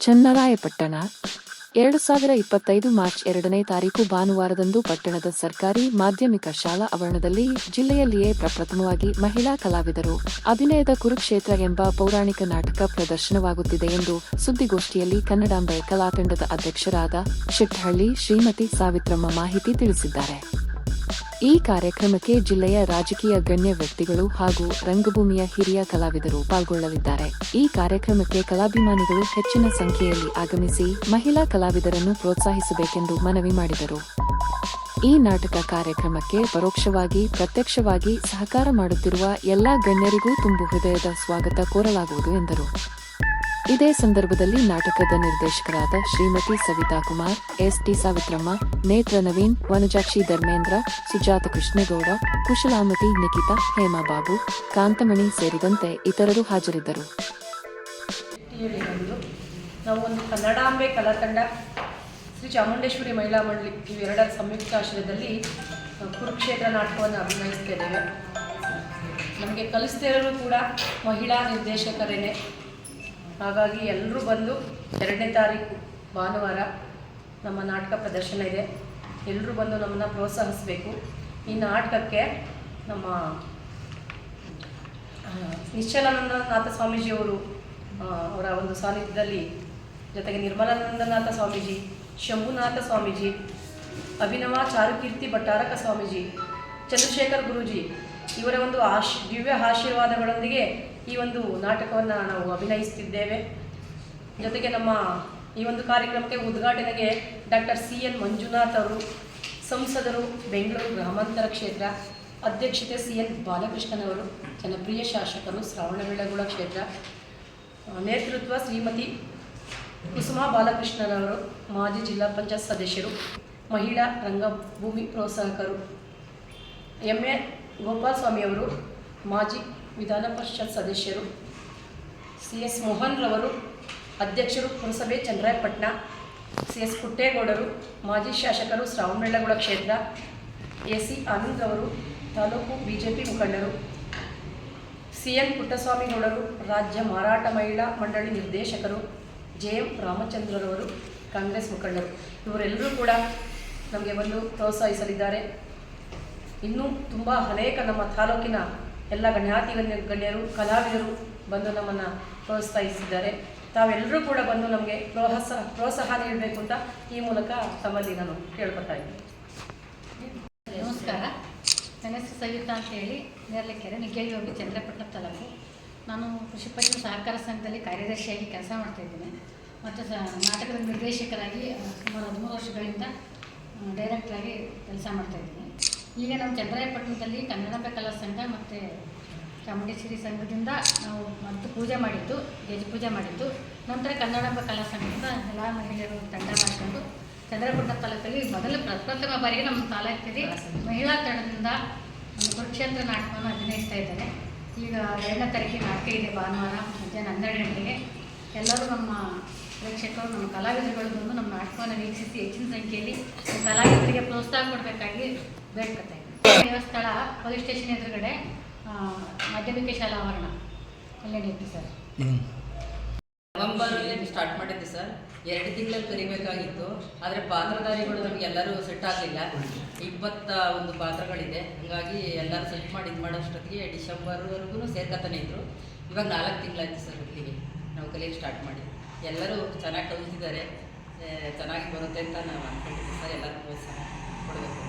ಚನ್ನರಾಯಪಟ್ಟಣ, ಎರಡು ಸಾವಿರ ಇಪ್ಪತ್ತೈದು ಮಾರ್ಚ್ ಎರಡನೇ ತಾರೀಕು ಭಾನುವಾರದಂದು ಪಟ್ಟಣದ ಸರ್ಕಾರಿ ಮಾಧ್ಯಮಿಕ ಶಾಲಾ ಆವರಣದಲ್ಲಿ ಜಿಲ್ಲೆಯಲ್ಲಿಯೇ ಪ್ರಪ್ರಥಮವಾಗಿ ಮಹಿಳಾ ಕಲಾವಿದರು. ಅಭಿನಯದ ಕುರುಕ್ಷೇತ್ರ ಎಂಬ ಪೌರಾಣಿಕ ನಾಟಕ ಪ್ರದರ್ಶನವಾಗುತ್ತಿದೆ ಎಂದು ಸುದ್ದಿಗೋಷ್ಠಿಯಲ್ಲಿ ಕನ್ನಡಾಂಬೆ ಕಲಾತಂಡದ ಅಧ್ಯಕ್ಷರಾದ ಶಿಟ್ಟಹಳ್ಳಿ ಶ್ರೀಮತಿ ಸಾವಿತ್ರಮ್ಮ ಮಾಹಿತಿ ತಿಳಿಸಿದ್ದಾರೆ. ಈ ಕಾರ್ಯಕ್ರಮಕ್ಕೆ ಜಿಲ್ಲೆಯ ರಾಜಕೀಯ ಗಣ್ಯ ವ್ಯಕ್ತಿಗಳು ಹಾಗೂ ರಂಗಭೂಮಿಯ ಹಿರಿಯ ಕಲಾವಿದರು ಪಾಲ್ಗೊಳ್ಳಲಿದ್ದಾರೆ. ಈ ಕಾರ್ಯಕ್ರಮಕ್ಕೆ ಕಲಾಭಿಮಾನಿಗಳು ಹೆಚ್ಚಿನ ಸಂಖ್ಯೆಯಲ್ಲಿ ಆಗಮಿಸಿ ಮಹಿಳಾ ಕಲಾವಿದರನ್ನು ಪ್ರೋತ್ಸಾಹಿಸಬೇಕೆಂದು ಮನವಿ ಮಾಡಿದರು. ಈ ನಾಟಕ ಕಾರ್ಯಕ್ರಮಕ್ಕೆ ಪರೋಕ್ಷವಾಗಿ, ಪ್ರತ್ಯಕ್ಷವಾಗಿ ಸಹಕಾರ ಮಾಡುತ್ತಿರುವ ಎಲ್ಲಾ ಗಣ್ಯರಿಗೂ ತುಂಬು ಹೃದಯದ ಸ್ವಾಗತ ಕೋರಲಾಗುವುದು ಎಂದರು. ಇದೇ ಸಂದರ್ಭದಲ್ಲಿ ನಾಟಕದ ನಿರ್ದೇಶಕರಾದ ಶ್ರೀಮತಿ ಸವಿತಾ ಕುಮಾರ್ ಎಸ್ ಟಿ ಸಾವಿತ್ರಮ್ಮ, ನೇತ್ರ ನವೀನ್, ವನಜಾಕ್ಷಿ ಧರ್ಮೇಂದ್ರ, ಸುಜಾತ ಕೃಷ್ಣೇಗೌಡ, ಕುಶಲಾಮತಿ ನಿಖಿತಾ ಹೇಮಾಬಾಬು ಕಾಂತಮಣಿ ಸೇರಿದಂತೆ ಇತರರು ಹಾಜರಿದ್ದರು. ಟಿಯಲ್ಲಿ ನಾವು ಒಂದು ಕನ್ನಡಾಂಬೆ ಶ್ರೀ ಚಾಮುಂಡೇಶ್ವರಿ ಮಹಿಳಾ ಮಂಡಳಿ ಇವೆರಡರ ಸಂಯುಕ್ತ ಆಶ್ರಯದಲ್ಲಿ ಕುರುಕ್ಷೇತ್ರ ನಾಟಕವನ್ನು ಅಭಿನಯಿಸ್ತಾ ಇದ್ದೇವೆ. ನಮಗೆ ಕಲಿಸ್ತಿರೋರು ಕೂಡ ಮಹಿಳಾ ನಿರ್ದೇಶಕರೇನೆ. ಹಾಗಾಗಿ ಎಲ್ಲರೂ ಬಂದು ಎರಡನೇ ತಾರೀಕು ಭಾನುವಾರ ನಮ್ಮ ನಾಟಕ ಪ್ರದರ್ಶನ ಇದೆ. ಎಲ್ಲರೂ ಬಂದು ನಮ್ಮನ್ನು ಪ್ರೋತ್ಸಾಹಿಸಬೇಕು. ಈ ನಾಟಕಕ್ಕೆ ನಮ್ಮ ನಿಶ್ಚಲಾನಂದನಾಥ ಸ್ವಾಮೀಜಿಯವರು ಅವರ ಒಂದು ಸಾನ್ನಿಧ್ಯದಲ್ಲಿ ಜೊತೆಗೆ ನಿರ್ಮಲಾನಂದನಾಥ ಸ್ವಾಮೀಜಿ, ಶಂಭುನಾಥ ಸ್ವಾಮೀಜಿ, ಅಭಿನವ ಚಾರುಕೀರ್ತಿ ಭಟ್ಟಾರಕ ಸ್ವಾಮೀಜಿ, ಚಂದ್ರಶೇಖರ್ ಗುರೂಜಿ ಇವರ ಒಂದು ಆಶ್, ದಿವ್ಯ ಆಶೀರ್ವಾದಗಳೊಂದಿಗೆ ಈ ಒಂದು ನಾಟಕವನ್ನು ನಾವು ಅಭಿನಯಿಸ್ತಿದ್ದೇವೆ. ಜೊತೆಗೆ ನಮ್ಮ ಈ ಒಂದು ಕಾರ್ಯಕ್ರಮಕ್ಕೆ ಉದ್ಘಾಟನೆಗೆ ಡಾಕ್ಟರ್ ಸಿ ಎನ್ ಮಂಜುನಾಥ್ ಅವರು, ಸಂಸದರು, ಬೆಂಗಳೂರು ಗ್ರಾಮಾಂತರ ಕ್ಷೇತ್ರ ಅಧ್ಯಕ್ಷತೆ ಸಿ ಎನ್ ಬಾಲಕೃಷ್ಣನವರು ಜನಪ್ರಿಯ ಶಾಸಕರು ಶ್ರವಣಬೆಳಗೊಳ ಕ್ಷೇತ್ರ ನೇತೃತ್ವ ಶ್ರೀಮತಿ ಕುಸುಮಾ ಬಾಲಕೃಷ್ಣನವರು ಮಾಜಿ ಜಿಲ್ಲಾ ಪಂಚಾಯತ್ ಸದಸ್ಯರು, ಮಹಿಳಾ ರಂಗಭೂಮಿ ಪ್ರೋತ್ಸಾಹಕರು ಎಂ ಎ ಗೋಪಾಲಸ್ವಾಮಿಯವರು, ಮಾಜಿ ವಿಧಾನ ಪರಿಷತ್ ಸದಸ್ಯರು ಸಿ ಎಸ್ ಮೋಹನ್ ರವರು ಅಧ್ಯಕ್ಷರು ಪುರಸಭೆ ಚಂದ್ರಾಯಪಟ್ಟಣ ಸಿ ಎಸ್ ಪುಟ್ಟೇಗೌಡರು, ಮಾಜಿ ಶಾಸಕರು ಶ್ರಾವಣಬೆಳಗೊಳ ಕ್ಷೇತ್ರ ಎ ಸಿ ಆನಂದ್ ಅವರು ತಾಲೂಕು ಪಿ ಮುಖಂಡರು ಸಿ ಎನ್ ಪುಟ್ಟಸ್ವಾಮಿಗೌಡರು, ರಾಜ್ಯ ಮಾರಾಟ ಮಹಿಳಾ ಮಂಡಳಿ ನಿರ್ದೇಶಕರು ಜೆ ಎಂ ರಾಮಚಂದ್ರರವರು ಕಾಂಗ್ರೆಸ್ ಮುಖಂಡರು. ಇವರೆಲ್ಲರೂ ಕೂಡ ನಮಗೆ ಬಂದು ಪ್ರೋತ್ಸಾಹಿಸಲಿದ್ದಾರೆ. ಇನ್ನೂ ತುಂಬ ಅನೇಕ ನಮ್ಮ ತಾಲೂಕಿನ ಎಲ್ಲ ಗಣ್ಯಾತಿ ಗಣ್ಯ ಗಣ್ಯರು, ಕಲಾವಿದರು ಬಂದು ನಮ್ಮನ್ನು ಪ್ರೋತ್ಸಾಹಿಸಿದ್ದಾರೆ. ತಾವೆಲ್ಲರೂ ಕೂಡ ಬಂದು ನಮಗೆ ಪ್ರೋತ್ಸಾಹ ಪ್ರೋತ್ಸಾಹ ನೀಡಬೇಕು ಅಂತ ಈ ಮೂಲಕ ತಮ್ಮಲ್ಲಿ ನಾನು ಕೇಳ್ಕೊತಾ ಇದ್ದೀನಿ. ನಮಸ್ಕಾರ. ನನ್ನ ಹೆಸರು ಸವಿತಾ ಅಂತ ಹೇಳಿ ನೇರ್ಲೆಕೆರೆ ಕೇಳಿ ಹೋಗಿ ಚಂದ್ರಪಟ್ಟಣ ತಾಲೂಕು. ನಾನು ಕೃಷಿ ಪತ್ತಿನ ಸಹಕಾರ ಸಂಘದಲ್ಲಿ ಕಾರ್ಯದರ್ಶಿಯಾಗಿ ಕೆಲಸ ಮಾಡ್ತಾಯಿದ್ದೀನಿ ಮತ್ತು ಸ, ನಾಟಕದ ನಿರ್ದೇಶಕರಾಗಿ, ಸುಮಾರು ಹದಿಮೂರು ವರ್ಷಗಳಿಂದ ಡೈರೆಕ್ಟ್ರಾಗಿ ಕೆಲಸ ಮಾಡ್ತಾಯಿದ್ದೀನಿ ಈಗ ನಮ್ಮ ಚಂದ್ರಾಯಪಟ್ಟಣದಲ್ಲಿ ಕನ್ನಡಪ ಕಲಾ ಸಂಘ ಮತ್ತು ಚಾಮುಂಡೇಶ್ವರಿ ಸಂಘದಿಂದ ನಾವು ಮತ್ತು ಪೂಜೆ ಮಾಡಿದ್ದು, ಗೆಜ್ ಪೂಜೆ ಮಾಡಿದ್ದು. ನಂತರ ಕನ್ನಡಪ ಕಲಾ ಸಂಘದಿಂದ ಎಲ್ಲ ಮಹಿಳೆಯರು ತಂಡ ಮಾಡಿಕೊಂಡು ಚಂದ್ರಪಟ್ಟಣ ತಾಲೂಕಲ್ಲಿ ಮೊದಲ ಪ್ರಪ್ರಥಮ ಬಾರಿಗೆ ನಮ್ಮ ತಾಲೂಕಲ್ಲಿ ಮಹಿಳಾ ತಂಡದಿಂದ ಒಂದು ಕುರುಕ್ಷೇತ್ರ ನಾಟಕವನ್ನು ಅಭಿನಯಿಸ್ತಾ ಇದ್ದಾರೆ. ಈಗ ಎರಡನೇ ತಾರೀಕಿಗೆ ನಾಟಕ ಇದೆ ಭಾನುವಾರ, ಮಧ್ಯಾಹ್ನ ಹನ್ನೆರಡು ಗಂಟೆಗೆ. ಎಲ್ಲರೂ ನಮ್ಮ ಪ್ರೇಕ್ಷಕರು, ನಮ್ಮ ಕಲಾವಿದರುಗಳು ಬಂದು ನಮ್ಮ ನಾಟಕವನ್ನು ವೀಕ್ಷಿಸಿ ಹೆಚ್ಚಿನ ಸಂಖ್ಯೆಯಲ್ಲಿ ಕಲಾವಿದರಿಗೆ ಪ್ರೋತ್ಸಾಹ ಕೊಡಬೇಕಾಗಿ ಬೇಡ್ಕೊತಾ ದೇವಸ್ಥಳ ಪೊಲೀಸ್ ಸ್ಟೇಷನ್ ಎದುರುಗಡೆ ಮಾಧ್ಯಮಿಕ ಶಾಲಾ ಆವರಣ. ಅಲ್ಲೇ ನಡೆಯುತ್ತೆ ಸರ್. ನವೆಂಬರಲ್ಲಿ ಸ್ಟಾರ್ಟ್ ಮಾಡಿದ್ದೆ ಸರ್. ಎರಡು ತಿಂಗಳಲ್ಲಿ ಕರಿಬೇಕಾಗಿತ್ತು. ಆದರೆ ಪಾತ್ರಧಾರಿಗಳು ನಮಗೆ ಎಲ್ಲರೂ ಸೆಟ್ ಆಗಲಿಲ್ಲ. ಇಪ್ಪತ್ತ ಒಂದು ಪಾತ್ರಗಳಿದೆ. ಹಾಗಾಗಿ ಎಲ್ಲರೂ ಸೆಟ್ ಮಾಡಿ ಇದು ಮಾಡೋಷ್ಟೊತ್ತಿಗೆ ಡಿಸೆಂಬರ್ವರೆಗೂ ಸೇರ್ಕತಾನೆ ಇದ್ರು. ಇವಾಗ ನಾಲ್ಕು ತಿಂಗಳಾಯ್ತು ಸರ್ ಇಲ್ಲಿಗೆ ನಾವು ಕಲಿಯಕ್ಕೆ ಸ್ಟಾರ್ಟ್ ಮಾಡಿ. ಎಲ್ಲರೂ ಚೆನ್ನಾಗಿ ಕಲಿತಿದ್ದಾರೆ. ಚೆನ್ನಾಗಿ ಬರುತ್ತೆ ಅಂತ ನಾವು ಅಂದ್ಕೊಂಡಿದ್ದೀವಿ ಸರ್. ಎಲ್ಲರೂ ಪ್ರೋತ್ಸಾಹ ಕೊಡಬೇಕು